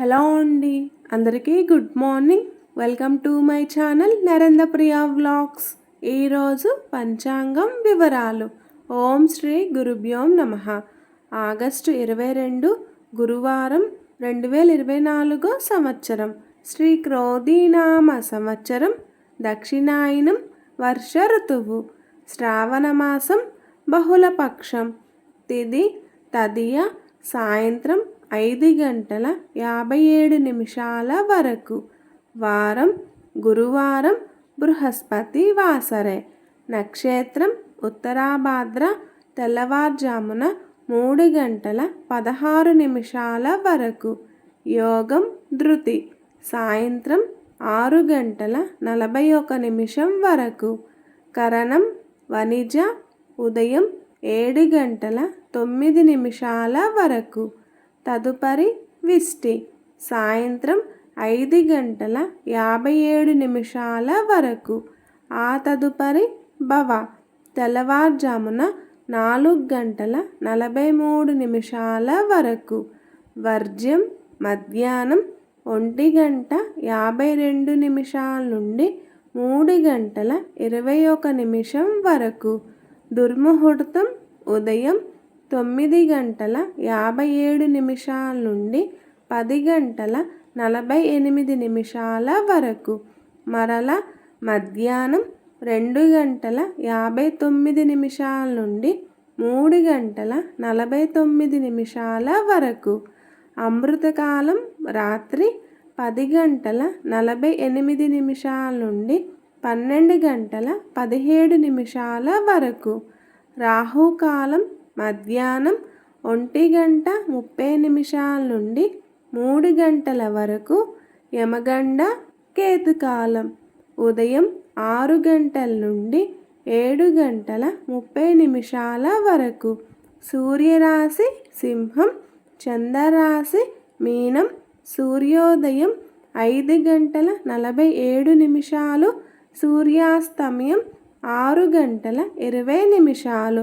Hello అండి. అందరికీ good morning. Welcome to my channel Narendra Priya vlogs ఈరోజు పంచాంగం వివరాలు. ఓం శ్రీ గురుభ్యోం నమ. ఆగస్టు ఇరవై రెండు గురువారం రెండు వేల ఇరవై నాలుగో సంవత్సరం. శ్రీ క్రోధీనామ సంవత్సరం దక్షిణాయనం వర్ష ఋతువు శ్రావణమాసం బహుళపక్షం తిది తదియ సాయంత్రం ఐదు గంటల యాభై ఏడు నిమిషాల వరకు. వారం గురువారం బృహస్పతి వాసరే. నక్షత్రం ఉత్తరాభాద్ర తెల్లవారుజామున మూడు గంటల పదహారు నిమిషాల వరకు. యోగం ధృతి. సాయంత్రం ఆరు గంటల నలభై ఒక నిమిషం వరకు. కరణం వణిజ ఉదయం ఏడు గంటల తొమ్మిది నిమిషాల వరకు. తదుపరి విష్టి. సాయంత్రం ఐదు గంటల యాభై ఏడు నిమిషాల వరకు. ఆ తదుపరి భవ. తెల్లవారుజామున నాలుగు గంటల నలభై మూడు నిమిషాల వరకు. వర్జ్యం మధ్యాహ్నం ఒంటి గంట యాభై రెండు నిమిషాల నుండి మూడు గంటల ఇరవై ఒక నిమిషం వరకు. దుర్ముహూర్తం ఉదయం తొమ్మిది గంటల యాభై ఏడు నిమిషాల నుండి పది గంటల నలభై ఎనిమిది నిమిషాల వరకు. మరల మధ్యాహ్నం రెండు గంటల యాభై తొమ్మిది నిమిషాల నుండి మూడు గంటల నలభై తొమ్మిది నిమిషాల వరకు. అమృతకాలం రాత్రి పది గంటల నలభై ఎనిమిది నిమిషాల నుండి పన్నెండు గంటల పదిహేడు నిమిషాల వరకు. రాహుకాలం మధ్యాహ్నం ఒంటి గంట ముప్పై నిమిషాల నుండి మూడు గంటల వరకు యమగండ కేతుకాలం ఉదయం ఆరు గంటల నుండి ఏడు గంటల ముప్పై నిమిషాల వరకు సూర్యరాశి సింహం చంద్రరాశి మీనం సూర్యోదయం ఐదు గంటల నలభై ఏడు నిమిషాలు సూర్యాస్తమయం ఆరు గంటల ఇరవై నిమిషాలు